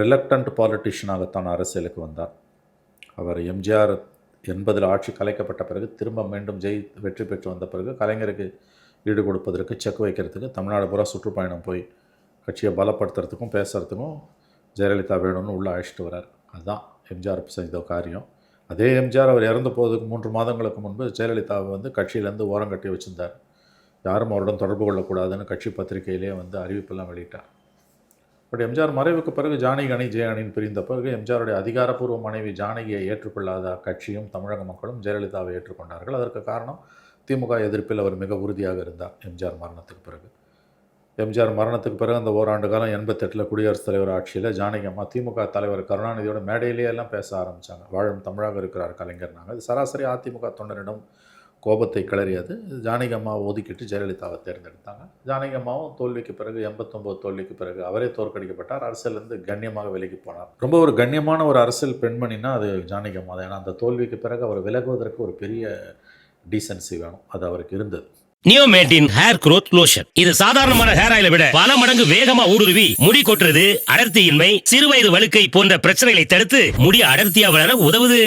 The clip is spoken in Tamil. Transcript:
ரிலக்டன்ட் பாலிட்டிஷியனாகத்தான் அரசியலுக்கு வந்தார். அவர் எம்ஜிஆர் எண்பதில் ஆட்சி கலைக்கப்பட்ட பிறகு திரும்ப மீண்டும் ஜெய் வெற்றி பெற்று வந்த பிறகு கலைஞருக்கு ஈடு கொடுப்பதற்கு செக் வைக்கிறதுக்கு தமிழ்நாடு பூரா சுற்றுப்பயணம் போய் கட்சியை பலப்படுத்துறதுக்கும் பேசுகிறதுக்கும் ஜெயலலிதா வேணும்னு உள்ளே அழைச்சிட்டு வரார். அதுதான் எம்ஜிஆர் செய்த காரியம். அதே எம்ஜிஆர் அவர் இறந்து போவதுக்கு மூன்று மாதங்களுக்கு முன்பு ஜெயலலிதாவை வந்து கட்சியிலேருந்து ஓரம் கட்டி வச்சுருந்தார். யாரும் அவருடன் தொடர்பு கொள்ளக்கூடாதுன்னு கட்சி பத்திரிகையிலே வந்து அறிவிப்பெல்லாம் வெளியிட்டார். பட் எம்ஜிஆர் மறைவுக்கு பிறகு ஜானகி அணி ஜெய அணின்னு பிரிந்த பிறகு எம்ஜிஆருடைய அதிகாரப்பூர்வ மனைவி ஜானகியை ஏற்றுக்கொள்ளாத கட்சியும் தமிழக மக்களும் ஜெயலலிதாவை ஏற்றுக்கொண்டார்கள். அதற்கு காரணம் திமுக எதிர்ப்பில் அவர் மிக உறுதியாக இருந்தார் எம்ஜிஆர் மரணத்துக்கு பிறகு. எம்ஜிஆர் மரணத்துக்கு பிறகு அந்த ஓராண்டு காலம் எண்பத்தெட்டில் குடியரசுத் தலைவர் ஆட்சியில் ஜானகி அம்மா திமுக தலைவர் கருணாநிதியோட மேடையிலேயே எல்லாம் பேச ஆரம்பித்தாங்க வாழும் தமிழாக இருக்கிறார் கலைஞர்னாங்க இது சராசரி அதிமுக தொண்டரிடம் கோபத்தை கிளறியது. ஜானகி அம்மாவை ஒதுக்கிட்டு ஜெயலலிதாவை தேர்ந்தெடுத்தாங்க. ஜானகி அம்மாவும் தோல்விக்கு பிறகு எண்பத்தொம்போது தோல்விக்கு பிறகு அவரே தோற்கடிக்கப்பட்டார். அரசியலேருந்து கண்ணியமாக விலகி போனார். ரொம்ப ஒரு கண்ணியமான ஒரு அரசியல் பெண்மணினா அது ஜானகி அம்மா தான். ஏன்னா அந்த தோல்விக்கு பிறகு அவர் விலகுவதற்கு ஒரு பெரிய டீசன்சி வேணும். அது அவருக்கு இருந்தது. நியோமேட்டின் ஹேர் குரோத் லோஷன் இது சாதாரணமான ஹேர் ஆயில விட பல மடங்கு வேகமா ஊடுருவி முடி கொட்டுறது அடர்த்தியின்மை சிறுவயது வழுக்கை போன்ற பிரச்சனைகளை தடுத்து முடி அடர்த்தியா வளர உதவுது.